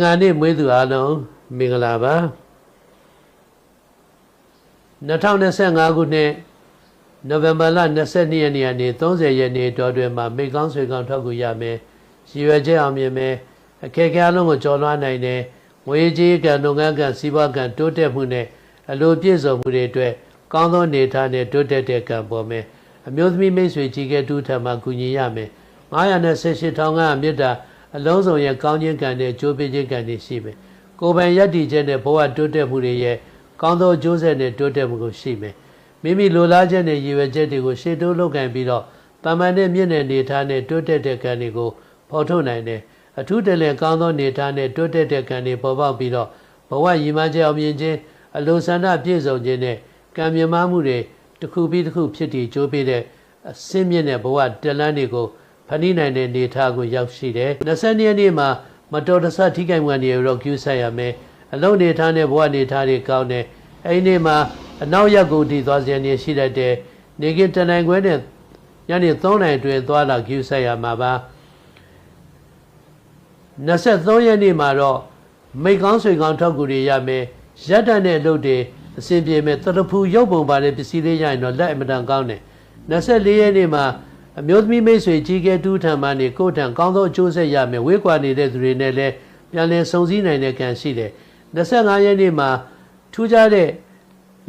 င်္ဂါနေ့မွေးသူအားလုံးမင်္ဂလာပါ2025ခုနှစ်နိုဝင်ဘာလ22ရက်နေ့ကနေ30ရက်နေ့တော်တွင်မှာမိကောင်းဆွေကောင်းထွက်ကူရမယ်ရည်ရွယ်ချက်အောင်မြင်မယ်အခက်အခဲအလုံးကိုကျော်လွှားနိုင်တယ်ငွေကြေးကံလုပ်ငန်းကံစီးပွားကံတိုးတက်မှုနဲ့အလိုပြည့်စုံမှုတွေအတွက်ကောင်းသောနေထားနဲ့တိုးတက်တဲ့ကံပေါ်မယ်အမျိုးသမီးမိတ်ဆွေကြီးကဲတူထံမှာကူညီရမယ်918ထောင်ကမြစ်တာ အလုံးစုံရဲ့ကောင်းခြင်းကံနဲ့ကြိုးပေးခြင်းကံတွေရှိမယ်။ကိုယ်ပိုင်ယက်တည်ချက်နဲ့ဘဝတိုးတက်မှုတွေရဲ့ကောင်းသောအကျိုးဆက်နဲ့တိုးတက်မှုကိုရှိမယ်။မိမိလိုလားချက်နဲ့ရည်ရွယ်ချက်တွေကိုရှေ့တိုးလုပ်ကင်ပြီးတော့တမန်တဲ့မြင့်တဲ့နေထားနဲ့တိုးတက်တဲ့ကံတွေကိုဖော်ထုတ်နိုင်တယ်။အထူးတလည်းကောင်းသောနေထားနဲ့တိုးတက်တဲ့ကံတွေပေါ်ပေါက်ပြီးတော့ဘဝရည်မှန်းချက်အောင်မြင်ခြင်းအလိုဆန္ဒပြည့်စုံခြင်းနဲ့ကံမြမမှုတွေတစ်ခုပြီးတစ်ခုဖြစ်တည်ကြိုးပေးတဲ့အစင်းမြင့်တဲ့ဘဝတလန်းတွေကို ဖန်တီးနိုင်တဲ့နေထားကိုရောက်ရှိတယ်။20ရက်နေ့မှာမတော်တဆထိခိုက်မှန်တွေတော့ကျူးဆက်ရမယ်။အလုံးနေထားတဲ့ဘဝနေထားတွေကောင်းတယ်။အဲဒီနေ့မှာအနောက်ရက်ကိုတည်သွားခြင်းနေရှိတတ်တယ်။နေကင်တနိုင်ခွဲနဲ့ညနေ3နိုင်အတွင်းသွားလာကျူးဆက်ရမှာပါ။23ရက်နေ့မှာတော့မိကောင်းဆွေကောင်းထောက်ကူတွေရမယ်။ရက်တန်တဲ့အလုပ်တွေအစဉ်ပြေမဲ့တရဖူရုပ်ပုံပါတဲ့ပစ္စည်းလေးရရင်တော့လက်အမတန်ကောင်းတယ်။24ရက်နေ့မှာ အမျိုးသမီးမိတ်ဆွေကြီးကဲတူးထံမှနေကိုယ်ထံကောင်းသောအကျိုးဆက်ရမယ်ဝေးကွာနေတဲ့သူတွေနဲ့လည်းပြန်လည်ဆုံစည်းနိုင်တဲ့ကံရှိတယ်25ရက်နေ့မှာထူးခြားတဲ့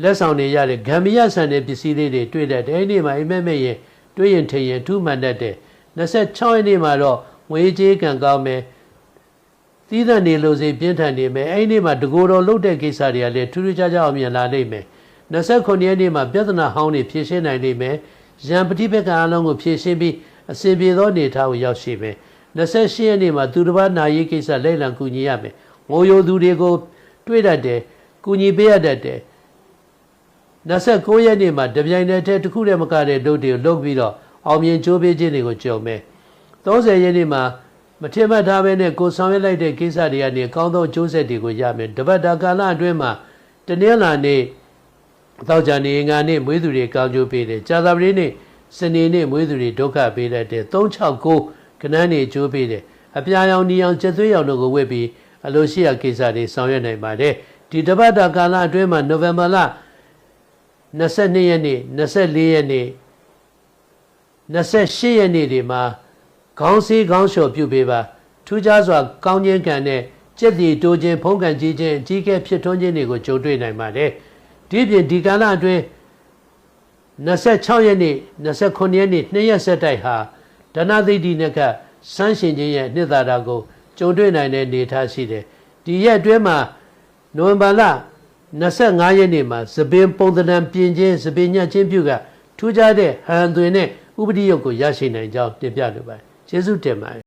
လက်ဆောင်တွေရတဲ့ဂမ်ဘီယာဆန်တဲ့ပစ္စည်းလေးတွေတွေ့တဲ့အဲဒီနေ့မှာအိမ်မက်မဲ့ရင်တွေ့ရင်ထင်ရင်ထူးမှန်တတ်တဲ့26ရက်နေ့မှာတော့ငွေကြေးကံကောင်းမယ်သီးသန့်နေလို့စိပြင်းထန်နေမယ်အဲဒီနေ့မှာတကိုယ်တော်လှုပ်တဲ့ကိစ္စတွေကလည်းထူးထူးခြားခြားအောင်မြင်လာနိုင်မယ်29ရက်နေ့မှာပြဿနာဟောင်းတွေဖြေရှင်းနိုင်နိုင်မယ် ရန်ပฏิပက္ခအလုံးကိုဖြည့်ရှင်းပြီးအစဉ်ပြေသောနေထားကိုရောက်ရှိမယ်28ရက်နေ့မှာသူတစ်ပါးနာရေးကိစ္စလက်လံကူညီရမယ်ငိုယိုသူတွေကိုတွေ့တတ်တယ်ကူညီပေးရတတ်တယ်29ရက်နေ့မှာတပြိုင်တည်းတစ်ခုတည်းမကတဲ့ဒုတ်တွေကိုလုပ်ပြီးတော့အောင်မြင်ကြိုးပေးခြင်းတွေကိုကြုံမယ်30ရက်နေ့မှာမထင်မှတ်ထားဘဲနဲ့ကိုဆောင်ရွက်လိုက်တဲ့ကိစ္စတွေကနေကောင်းသောအကျိုးဆက်တွေကိုရမယ်တပတ်တာကာလအတွင်းမှာတနင်္လာနေ့ တောက်ကြနေငါနေ့မွေးသူတွေကောင်းကျိုးပေးတယ်ကြာသပတေးနေ့စနေနေ့မွေးသူတွေဒုက္ခပေးတတ်တယ်369ခဏန်းနေကျိုးပေးတယ်အပြာရောင်နီအောင်ကျက်သွေးရောင်တို့ကိုဝတ်ပြီးအလိုရှိရာကိစ္စတွေဆောင်ရွက်နိုင်ပါတယ်ဒီတပတ်တာကာလအတွင်းမှာနိုဝင်ဘာလ22ရက်နေ့24ရက်နေ့28ရက်နေ့တွေမှာခေါင်းစည်းခေါင်းလျှော်ပြုပေးပါထူးခြားစွာကောင်းခြင်းကံနဲ့ကြက်တီတိုးခြင်းဖုံးကန်ကြီးခြင်းအကြီးကဲဖြစ်ထွန်းခြင်းတွေကိုကြုံတွေ့နိုင်ပါတယ် ဒီပြင်ဒီကာလအတွင်း26ရက်နေ့29ရက်နေ့နှစ်ရက်ဆက်တိုက်ဟာဒဏသိတိနဲ့ကစမ်းရှင်ခြင်းရဲ့နှစ်သာရကိုကြုံတွေ့နိုင်တဲ့နေထားရှိတယ်ဒီရက်အတွင်းမှာနိုဝင်ဘာလ25ရက်နေ့မှာသပင်ပုံသဏ္ဍာန်ပြင်ခြင်းသပင်ညှက်ခြင်းပြုကထူးခြားတဲ့ဟန်သွင်းတဲ့ဥပဒေရုပ်ကိုရရှိနိုင်ကြောင်းတင်ပြလိုပါတယ်ကျေးဇူးတင်ပါတယ်